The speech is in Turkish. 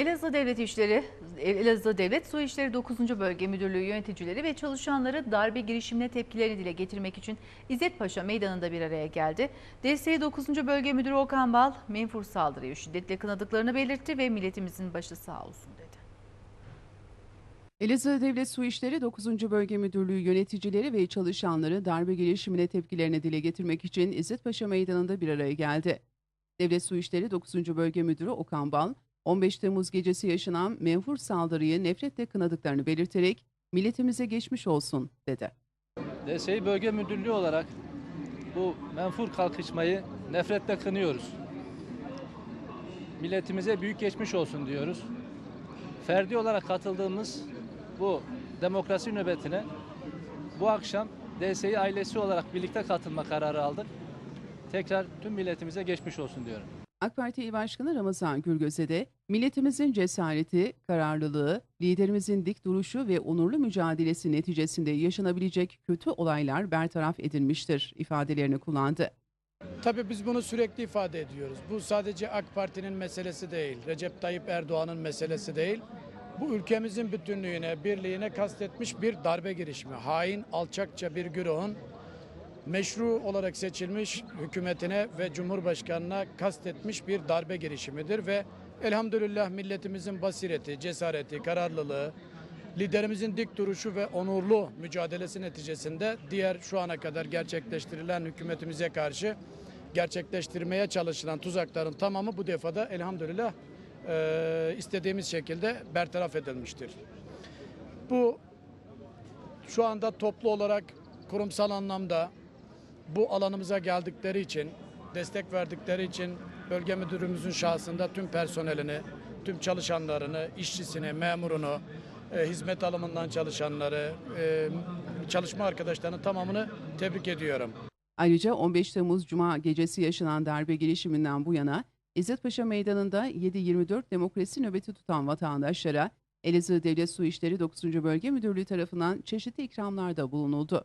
Elazığ Devlet İşleri, Elazığ Devlet Su İşleri 9. Bölge Müdürlüğü yöneticileri ve çalışanları darbe girişimine tepkilerini dile getirmek için İzzet Paşa Meydanı'nda bir araya geldi. DSİ 9. Bölge Müdürü Okan Bal, menfur saldırıyı şiddetle kınadıklarını belirtti ve milletimizin başı sağ olsun dedi. Elazığ Devlet Su İşleri 9. Bölge Müdürlüğü yöneticileri ve çalışanları darbe girişimine tepkilerini dile getirmek için İzzet Paşa Meydanı'nda bir araya geldi. Devlet Su İşleri 9. Bölge Müdürü Okan Bal, 15 Temmuz gecesi yaşanan menfur saldırıyı nefretle kınadıklarını belirterek milletimize geçmiş olsun dedi. DSİ Bölge Müdürlüğü olarak bu menfur kalkışmayı nefretle kınıyoruz. Milletimize büyük geçmiş olsun diyoruz. Ferdi olarak katıldığımız bu demokrasi nöbetine bu akşam DSİ ailesi olarak birlikte katılma kararı aldık. Tekrar tüm milletimize geçmiş olsun diyorum. AK Parti İl Başkanı Ramazan Gülgöz'e de milletimizin cesareti, kararlılığı, liderimizin dik duruşu ve onurlu mücadelesi neticesinde yaşanabilecek kötü olaylar bertaraf edilmiştir ifadelerini kullandı. Tabii biz bunu sürekli ifade ediyoruz. Bu sadece AK Parti'nin meselesi değil, Recep Tayyip Erdoğan'ın meselesi değil. Bu ülkemizin bütünlüğüne, birliğine kastetmiş bir darbe girişimi. Hain, alçakça bir güruhun meşru olarak seçilmiş hükümetine ve Cumhurbaşkanına kastetmiş bir darbe girişimidir ve elhamdülillah milletimizin basireti, cesareti, kararlılığı, liderimizin dik duruşu ve onurlu mücadelesi neticesinde diğer şu ana kadar gerçekleştirilen hükümetimize karşı gerçekleştirmeye çalışılan tuzakların tamamı bu defada elhamdülillah eee, istediğimiz şekilde bertaraf edilmiştir. Bu şu anda toplu olarak kurumsal anlamda bu alanımıza geldikleri için, destek verdikleri için bölge müdürümüzün şahsında tüm personelini, tüm çalışanlarını, işçisini, memurunu, e, hizmet alımından çalışanları, e, çalışma arkadaşlarının tamamını tebrik ediyorum. Ayrıca 15 Temmuz Cuma gecesi yaşanan darbe girişiminden bu yana İzzet Paşa Meydanı'nda 7-24 demokrasi nöbeti tutan vatandaşlara Elazığ Devlet Su İşleri 9. Bölge Müdürlüğü tarafından çeşitli ikramlarda bulunuldu.